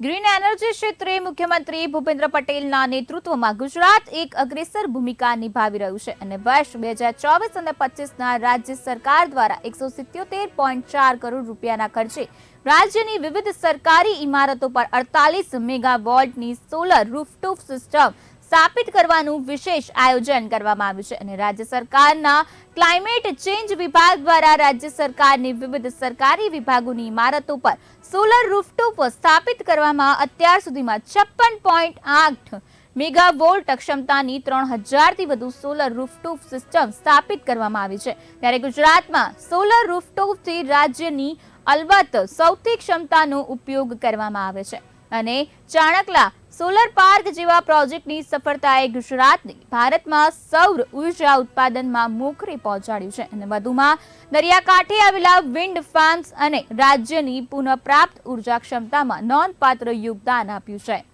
Green energy ક્ષેત્રે મુખ્યમંત્રી ભૂપેન્દ્ર પટેલના નેતૃત્વમાં ગુજરાત એક અગ્રેસર ભૂમિકા નિભાવી રહ્યું છે અને વર્ષ બે હજાર ચોવીસ અને પચીસના રાજ્ય સરકાર દ્વારા એકસો સિત્યોતેર પોઈન્ટ ચાર કરોડ રૂપિયાના ખર્ચે રાજ્યની વિવિધ સરકારી ઇમારતો પર અડતાલીસ મેગાવોલ્ટની સોલર રૂફટૂફ સિસ્ટમ સ્થાપિત કરવાનું વિશેષ આયોજન કરવામાં આવ્યું છે અને રાજ્ય સરકારના ક્લાઇમેટ ચેન્જ વિભાગ દ્વારા રાજ્ય સરકારની વિવિધ સરકારી વિભાગોની ઇમારતો પર સોલર રૂફટોપ સ્થાપિત કરવામાં અત્યાર સુધીમાં છપ્પન પોઈન્ટ આઠ મેગાવોલ્ટ ક્ષમતાની ત્રણ હજારથી વધુ સોલર રૂફટોપ સિસ્ટમ સ્થાપિત કરવામાં આવી છે. ત્યારે ગુજરાતમાં સોલર રૂફટોપથી રાજ્યની અલબત્ત સૌથી ક્ષમતાનો ઉપયોગ કરવામાં આવે છે. અને ચાણકલા સોલર પાર્ક જેવા પ્રોજેક્ટની સફળતાએ ગુજરાતને ભારતમાં સૌર ઊર્જા ઉત્પાદનમાં મોખરે પહોંચાડ્યું છે. અને વધુમાં, દરિયાકાંઠે આવેલા વિન્ડ ફાર્મ્સ અને રાજ્યની પુનઃપ્રાપ્ત ઊર્જા ક્ષમતામાં નોંધપાત્ર યોગદાન આપ્યું છે.